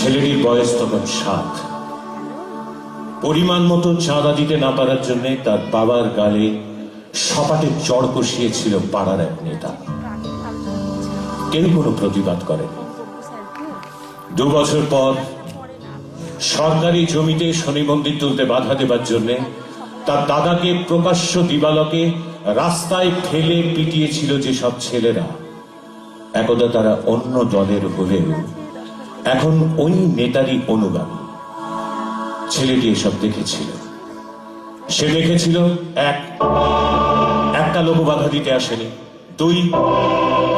ছেলেটির বয়স তখন সাত। পরিমাণ মতো চাঁদা দিতে না পারার জন্য তার বাবার গালে সপাটে চড় কষিয়েছিল পাড়ার এক নেতা। কেউ কোনো প্রতিবাদ করেনি। দু বছর পর সরকারি জমিতে শনি মন্দির তুলতে বাধা দেবার জন্য তার দাদাকে প্রকাশ্য দিবালকে রাস্তায় ফেলে পিটিয়েছিল যেসব ছেলেরা। একদা তারা অন্য দলের হলেও এখন ওই নেতারই অনুগামী। ছেলেটি এসব দেখেছিল। সে দেখেছিল এক, একটা লোক বাধা দিতে আসেনি। দুই,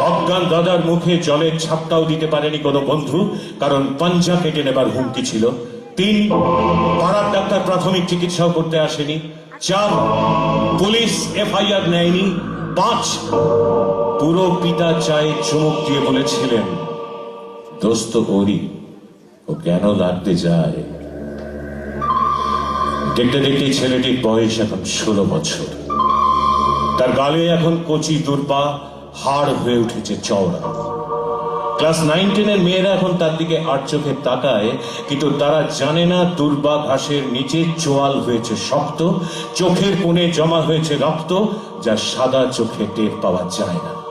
অজ্ঞান দাদার মুখে জলের ছাপটাও দিতে পারেনি কোনো বন্ধু, কারণ পাঞ্জা কেটে নেবার হুমকি ছিল। তিন, পাড়ার ডাক্তার প্রাথমিক চিকিৎসাও করতে আসেনি। চার, পুলিশ এফআইআর নেয়নি। পাঁচ, পুরো পিতা চায়ে চুমুক দিয়ে বলেছিলেন দোস্ত ওরি ও কেন লাগতে যায়? দেখতে দেখতে ছেলেটির বয়স এখন ষোলো বছর। তার গালে এখন কচি দুর্পা, হাড় হয়ে উঠেছে চওড়া। ক্লাস নাইন টেনের মেয়েরা এখন তার দিকে আট চোখে তাকায়, কিন্তু তারা জানে না দুর্বা ঘাসের নিচে চোয়াল হয়েছে শক্ত, চোখের কোণে জমা হয়েছে রক্ত, যা সাদা চোখে টের পাওয়া যায় না।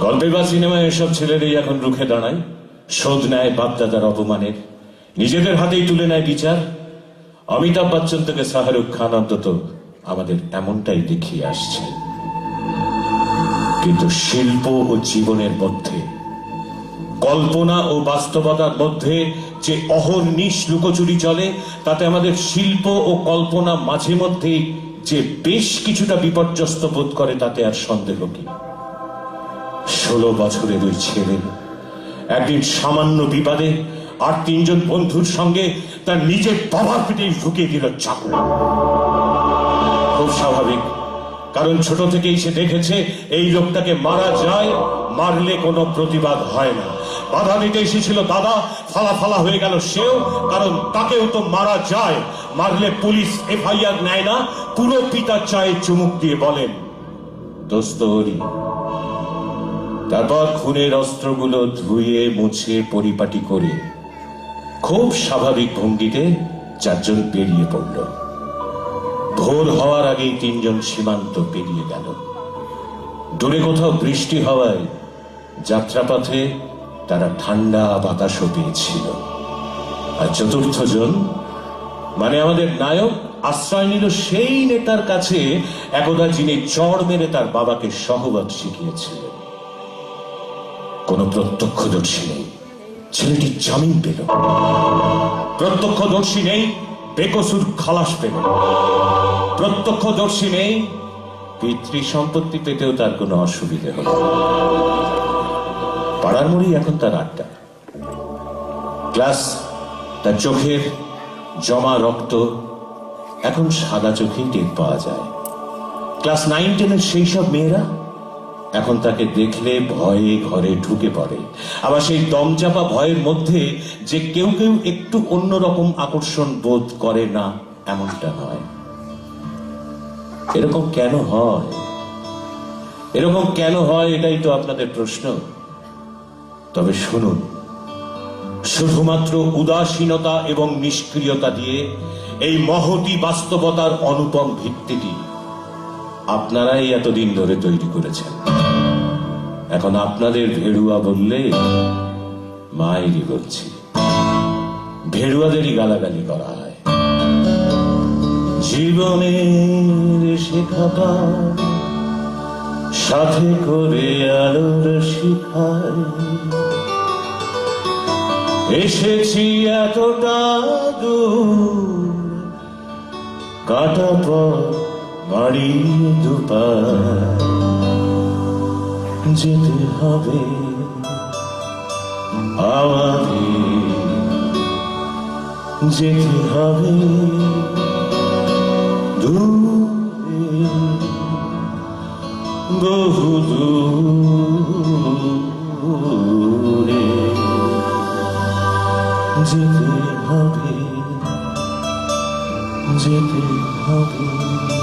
গল্পে বা সিনেমায় এসব ছেলেরাই এখন রুখে দাঁড়ায়। শোধ নেয় বাপদাদার অপমানের। নিজেদের হাতেই তুলে নেয় বিচার। অমিতাভ বচ্চন থেকে শাহরুখ খান অন্তত আমাদের এমনটাই দেখিয়ে আসছে। কিন্তু শিল্প ও জীবনের মধ্যে, কল্পনা ও বাস্তবতার মধ্যে যে অহর্নিশ লুকোচুরি চলে, তাতে আমাদের শিল্প ও কল্পনা মাঝে মধ্যেই যে বেশ কিছুটা বিপর্যস্ত বোধ করে, তাতে আর সন্দেহ কি? ষোলো বছরের ওই ছেলে। একদিন সামান্য বিবাদে আর তিনজন বন্ধুর সঙ্গে তার নিজের বাবার পিঠেই ঢুকিয়ে দিল চাকু খুব স্বাভাবিক, কারণ ছোট থেকেই সে দেখেছে এই লোকটাকে মারা যায়, মারলে কোনো প্রতিবাদ হয় না। বাধা দিতে এসেছিল দাদা, ফালা ফালা হয়ে গেল সেও, কারণ তাকেও তো মারা যায়। মারলে পুলিশ, এফআইআর নেয় না, পুরো পিতা চায়ে চুমুক দিয়ে বলেন, দোস্ত তারপর খুনের অস্ত্রগুলো ধুয়ে, মুছে, পরিপাটি করে খুব স্বাভাবিক ভঙ্গিতে চারজন বেরিয়ে পড়ল। ভোর হওয়ার আগেই তিনজন সীমান্ত পেরিয়ে গেল। দূরে কোথাও বৃষ্টি হওয়ায় যাত্রাপথে তারা ঠান্ডা বাতাসও পেয়েছিল। আর চতুর্থ জন মানে আমাদের নায়ক, আশ্রয় নিল সেই নেতার কাছে, একদা যিনি চড় মেরে তার বাবাকে সহবাদ শিখিয়েছিলেন। কোনো প্রত্যক্ষদর্শী নেই। ছেলেটি জামিন পেল। প্রত্যক্ষদর্শী নেই, বেকসুর খালাস পেল। প্রত্যক্ষদর্শী নেই পিতৃ সম্পত্তি পেতেও তার কোনো অসুবিধে হলো। পাড়ার মোড়েই এখন তার আড্ডা। ক্লাস, তার চোখের জমা রক্ত এখন সাদা চোখেই টের পাওয়া যায়। ক্লাস নাইন টেনের সেই সব মেয়েরা এখন তাকে দেখলে ভয়ে ঘরে ঢুকে পড়ে। আবার সেই দমচাপা ভয়ের মধ্যে যে কেউ কেউ একটু অন্যরকম আকর্ষণ বোধ করে না, এমনটা নয়। এরকম কেন হয়? এরকম কেন হয় এটাই তো আপনাদের প্রশ্ন। তবে শুনুন, শুধুমাত্র উদাসীনতা এবং নিষ্ক্রিয়তা দিয়ে এই মহতি বাস্তবতার অনুপম ভিত্তিটি আপনারাই এতদিন ধরে তৈরি করেছেন। এখন আপনাদের ভেড়ুয়া বললে মায়েরই বলছি ভেড়ুয়াদেরই গালাগালি করা হয়। জীবনের শেখাটা সাথে করে আলোর শিখায়। এসেছি এতটা দূর, কাটা পর বাড়ি দুপার যেতে হবে। আমাদের যেতে হবে। দূরে বহু দূরে যেতে হবে যেতে হবে।